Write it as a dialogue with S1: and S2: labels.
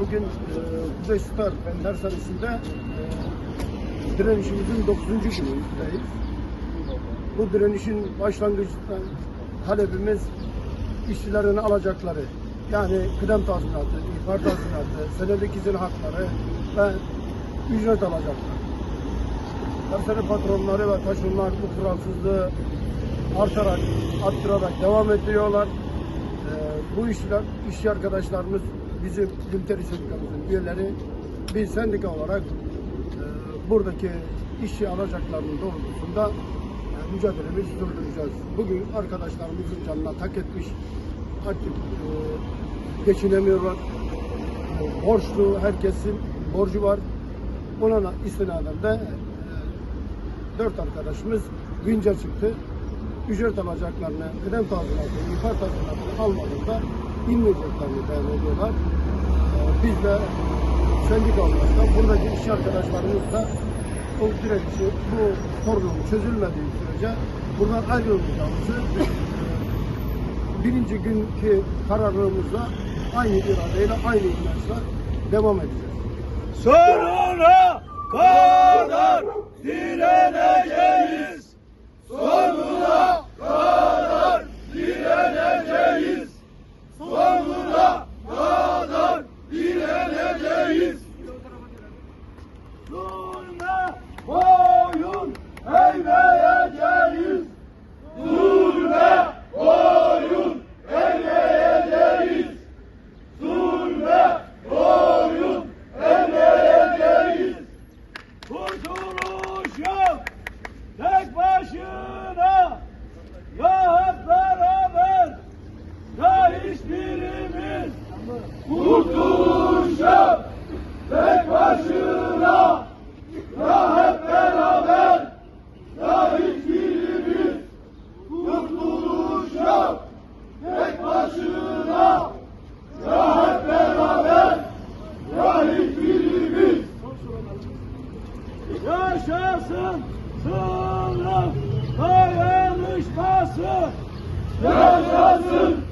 S1: bugün e, Kuzey Star Fen Dershanesi'nde e, direnişimizin 9. günündeyiz. Bu direnişin başlangıcından talebimiz işçilerin alacakları yani kıdem tazminatı, ihbar tazminatı, senelik izin hakları ve ücret alacaklar. Dersane patronları ve taşeronlar bu kuralsızlığı artarak, arttırarak devam ediyorlar. Ee, bu işler, işçi arkadaşlarımız bizim Gülteri Sendikamızın üyeleri bir sendika olarak e, buradaki işçi alacaklarının doğrultusunda e, mücadelemizi sürdüreceğiz. Bugün arkadaşlarımızın canına tak etmiş, artık e, geçinemiyorlar. E, borçlu, herkesin borcu var. Da istinaden de e, dört arkadaşımız günce çıktı. Ücret alacaklarını, kıdem tazminatını, ihbar tazminatını almadığında inmeyeceklerini beyan ediyorlar. Ee, Biz de sendika olarak da buradaki işçi arkadaşlarımız da bu direnişi, bu sorunun çözülmediği sürece buradan ayrılmayacağımızı e, birinci günkü kararlılığımızla aynı iradeyle, aynı inançla devam edeceğiz.
S2: Sonuna kadar direneceğiz. Kurtuluş tek başına! Ya hep beraber ya hiçbirimiz Kurtuluş yok tek başına ya hep beraber ya hiçbirimiz Kurtuluş yok tek başına ya hep beraber ya hiçbirimiz Yaşasın! Sınıf dayanışması Yaşasın